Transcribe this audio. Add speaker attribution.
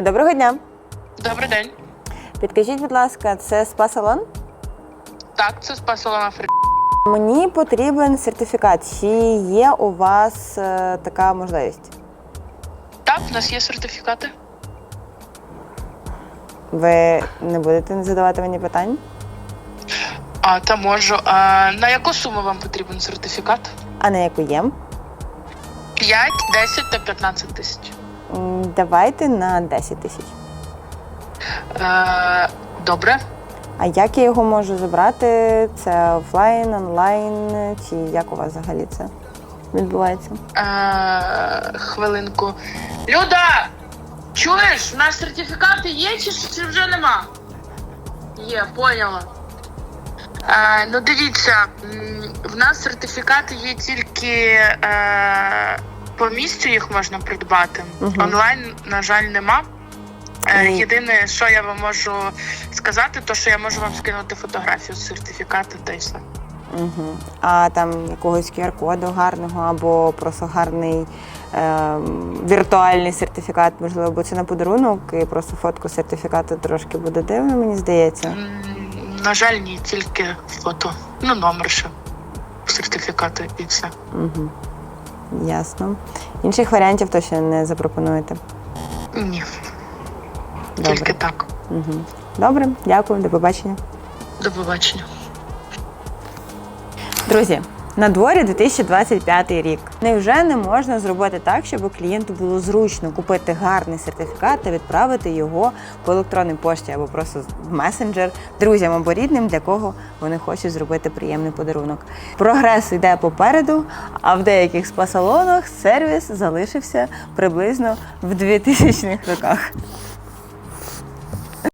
Speaker 1: Доброго дня.
Speaker 2: Добрий день.
Speaker 1: Підкажіть, будь ласка, це спа-салон?
Speaker 2: Так, це спа-салон Африка.
Speaker 1: Мені потрібен сертифікат. Чи є у вас е, така можливість?
Speaker 2: Так, в нас є сертифікати.
Speaker 1: Ви не будете задавати мені питань?
Speaker 2: А та можу. А, на яку суму вам потрібен сертифікат?
Speaker 1: А на яку є?
Speaker 2: 5, 10 та 15 тисяч.
Speaker 1: Давайте на 10 тисяч.
Speaker 2: Е, добре.
Speaker 1: А як я його можу забрати? Це офлайн, онлайн, чи як у вас взагалі це відбувається?
Speaker 2: Е, хвилинку. Люда! Чуєш, у нас сертифікати є чи, чи вже нема? Є, поняла. Е, ну дивіться, в нас сертифікати є тільки е, по місцю їх можна придбати.
Speaker 1: Мгм.
Speaker 2: Онлайн, на жаль, нема. Е, Єдине, що я вам можу сказати, то що я можу вам скинути фотографію з сертифікату та й все.
Speaker 1: Угу. А там якогось QR-коду гарного або просто гарний е, віртуальний сертифікат, можливо, бо це на подарунок, і просто фотку сертифікату трошки буде дивно, мені здається.
Speaker 2: М, На жаль, ні, тільки фото. Ну, номер ще сертифікату і все.
Speaker 1: Угу. Ясно. Інших варіантів точно не запропонуєте.
Speaker 2: Ні,
Speaker 1: Добре.
Speaker 2: тільки так.
Speaker 1: Угу. Добре, дякую, до побачення.
Speaker 2: До побачення.
Speaker 1: Друзі, на дворі 2025 рік. Невже не можна зробити так, щоб клієнту було зручно купити гарний сертифікат та відправити його по електронній пошті або просто в месенджер друзям або рідним, для кого вони хочуть зробити приємний подарунок. Прогрес йде попереду, а в деяких спа-салонах сервіс залишився приблизно в 2000-х роках.